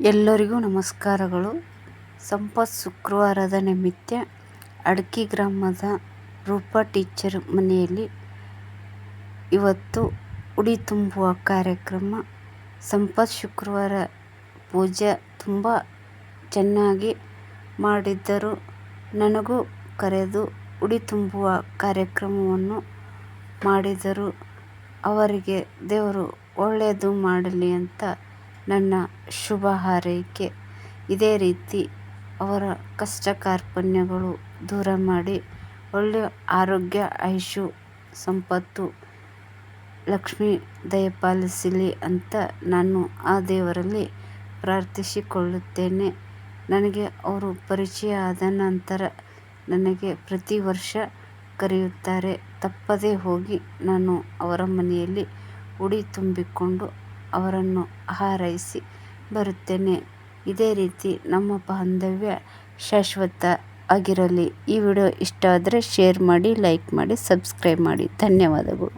ಎಲ್ಲರಿಗೂ ನಮಸ್ಕಾರಗಳು. ಸಂಪತ್ ಶುಕ್ರವಾರದ ನಿಮಿತ್ತ ಅಡಕಿ ಗ್ರಾಮದ ರೂಪಾ ಟೀಚರ್ ಮನೆಯಲ್ಲಿ ಇವತ್ತು ಉಡಿ ತುಂಬುವ ಕಾರ್ಯಕ್ರಮ. ಸಂಪತ್ ಶುಕ್ರವಾರ ಪೂಜೆ ತುಂಬ ಚೆನ್ನಾಗಿ ಮಾಡಿದ್ದರು ನನಗೂ ಕರೆದು ಉಡಿ ತುಂಬುವ ಕಾರ್ಯಕ್ರಮವನ್ನು ಮಾಡಿದರು ಅವರಿಗೆ ದೇವರು ಒಳ್ಳೆಯದು ಮಾಡಲಿ ಅಂತ ನನ್ನ ಶುಭ ಹಾರೈಕೆ. ಇದೇ ರೀತಿ ಅವರ ಕಷ್ಟ ಕಾರ್ಪಣ್ಯಗಳು ದೂರ ಮಾಡಿ ಒಳ್ಳೆಯ ಆರೋಗ್ಯ ಐಶು ಸಂಪತ್ತು, ಲಕ್ಷ್ಮಿ ದಯಪಾಲಿಸಲಿ ಅಂತ ನಾನು ಆ ದೇವರಲ್ಲಿ ಪ್ರಾರ್ಥಿಸಿಕೊಳ್ಳುತ್ತೇನೆ. ನನಗೆ ಅವರು ಪರಿಚಯ ಆದ ನಂತರ ನನಗೆ ಪ್ರತಿ ವರ್ಷ ಕರೆಯುತ್ತಾರೆ, ತಪ್ಪದೇ ಹೋಗಿ ನಾನು ಅವರ ಮನೆಯಲ್ಲಿ ಉಡಿ ತುಂಬಿಕೊಂಡು ಅವರನ್ನು ಹಾರೈಸಿ ಬರುತ್ತೇನೆ. ಇದೇ ರೀತಿ ನಮ್ಮ ಬಾಂಧವ್ಯ ಶಾಶ್ವತ ಆಗಿರಲಿ. ಈ ವಿಡಿಯೋ ಇಷ್ಟ ಆದರೆ ಶೇರ್ ಮಾಡಿ ಲೈಕ್ ಮಾಡಿ ಸಬ್ಸ್ಕ್ರೈಬ್ ಮಾಡಿ. ಧನ್ಯವಾದಗಳು.